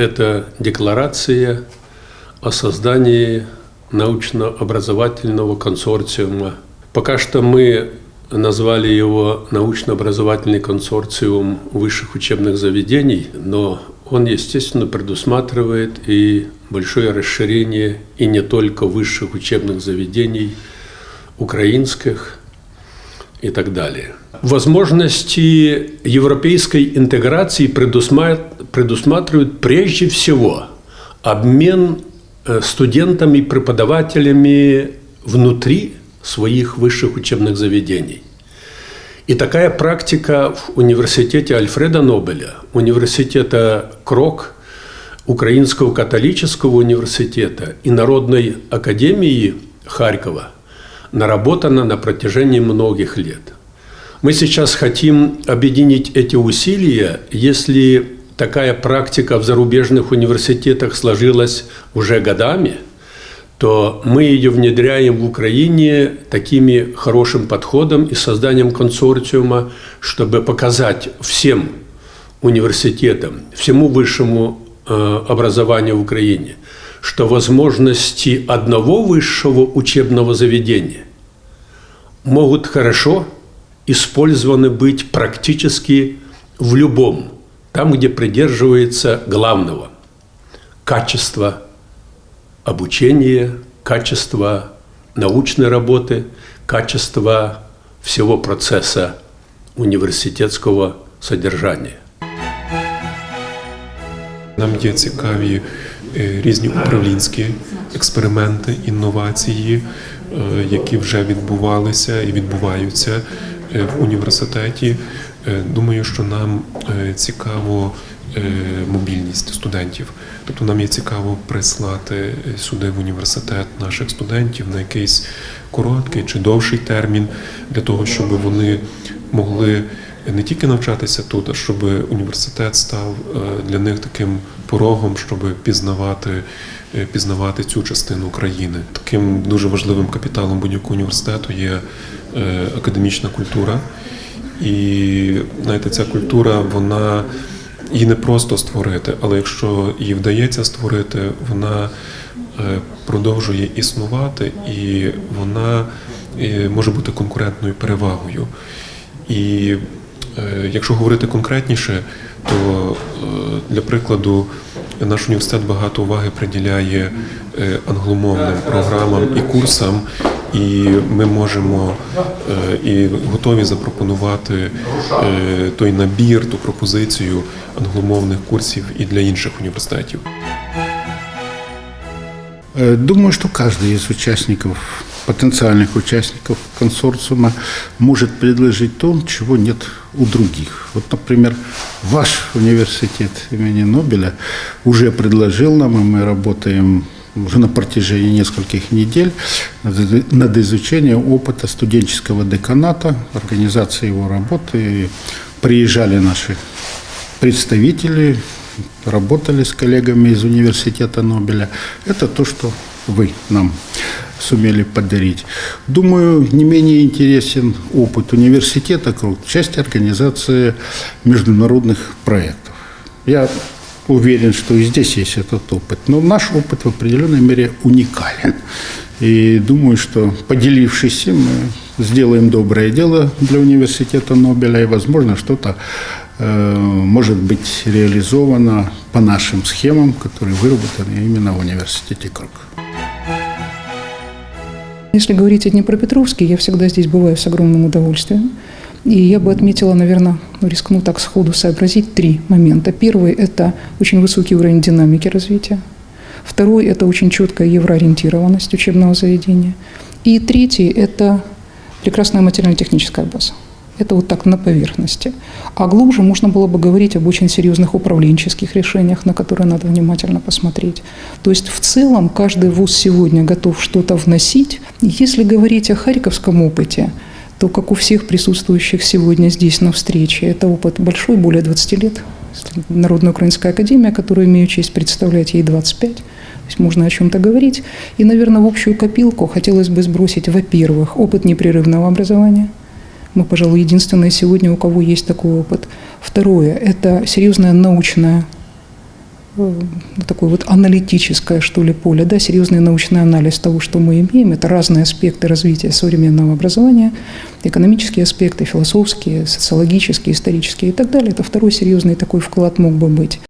это декларация о создании научно-образовательного консорциума. Пока что мы назвали его научно-образовательный консорциум высших учебных заведений, но он, естественно, предусматривает и большое расширение и не только высших учебных заведений, украинских и так далее. Возможности европейской интеграции предусматривают прежде всего обмен э, студентами и преподавателями внутри своих высших учебных заведений. И такая практика в университете Альфреда Нобеля, университета Крок, Украинского католического университета и Народной академии Харькова наработана на протяжении многих лет. Мы сейчас хотим объединить эти усилия, если такая практика в зарубежных университетах сложилась уже годами – то мы ее внедряем в Украине такими хорошим подходом и созданием консорциума, чтобы показать всем университетам, всему высшему э, образованию в Украине, что возможности одного высшего учебного заведения могут хорошо использованы быть практически в любом, там, где придерживается главного – качества обучение, качество научной работы, качество всего процесса університетського содержання. Нам є цікаві е, різні управлінські експерименти, інновації, е, які вже відбувалися і відбуваються е, в університеті. Думаю, що нам цікаво мобільність студентів. Тобто нам є цікаво прислати сюди в університет наших студентів на якийсь короткий чи довший термін для того, щоб вони могли не тільки навчатися тут, а щоб університет став для них таким порогом, щоб пізнавати. Пізнавати цю частину України таким дуже важливим капіталом будь-якого університету є академічна культура, і знаєте, ця культура вона її не просто створити, але якщо її вдається створити, вона е, продовжує існувати і вона е, може бути конкурентною перевагою. І е, якщо говорити конкретніше, то для прикладу наш університет багато уваги приділяє англомовним програмам і курсам, і ми можемо і готові запропонувати той набір, ту пропозицію англомовних курсів і для інших університетів. Думаю, что каждый из участников, потенциальных участников консорциума может предложить то, чего нет у других. Вот, например, ваш университет имени Нобеля уже предложил нам, и мы работаем уже на протяжении нескольких недель над изучением опыта студенческого деканата, организации его работы. Приезжали наши представители, работали с коллегами из университета Нобеля. Это то, что вы нам сумели подарить. Думаю, не менее интересен опыт университета в части организации международных проектов. Я уверен, что и здесь есть этот опыт. Но наш опыт в определенной мере уникален. И думаю, что поделившись им, мы сделаем доброе дело для университета Нобеля, и, возможно, что-то э, может быть реализовано по нашим схемам, которые выработаны именно в университете Круг. Если говорить о Днепропетровске, я всегда здесь бываю с огромным удовольствием. И я бы отметила, наверное, ну, рискну так сходу сообразить три момента. Первый – это очень высокий уровень динамики развития. Второй – это очень четкая евроориентированность учебного заведения. И третий – это прекрасная материально-техническая база. Это вот так на поверхности. А глубже можно было бы говорить об очень серьезных управленческих решениях, на которые надо внимательно посмотреть. То есть в целом каждый вуз сегодня готов что-то вносить. Если говорить о харьковском опыте – то, как у всех присутствующих сегодня здесь на встрече, это опыт большой, более 20 лет. Народная украинская академия, которую имею честь представлять, ей 25. То есть можно о чем-то говорить. И, наверное, в общую копилку хотелось бы сбросить, во-первых, опыт непрерывного образования. Мы, пожалуй, единственные сегодня, у кого есть такой опыт. Второе – это серьезная научная такое вот аналитическое, что ли, поле, да, серьезный научный анализ того, что мы имеем. Это разные аспекты развития современного образования, экономические аспекты, философские, социологические, исторические и так далее. Это второй серьезный такой вклад мог бы быть.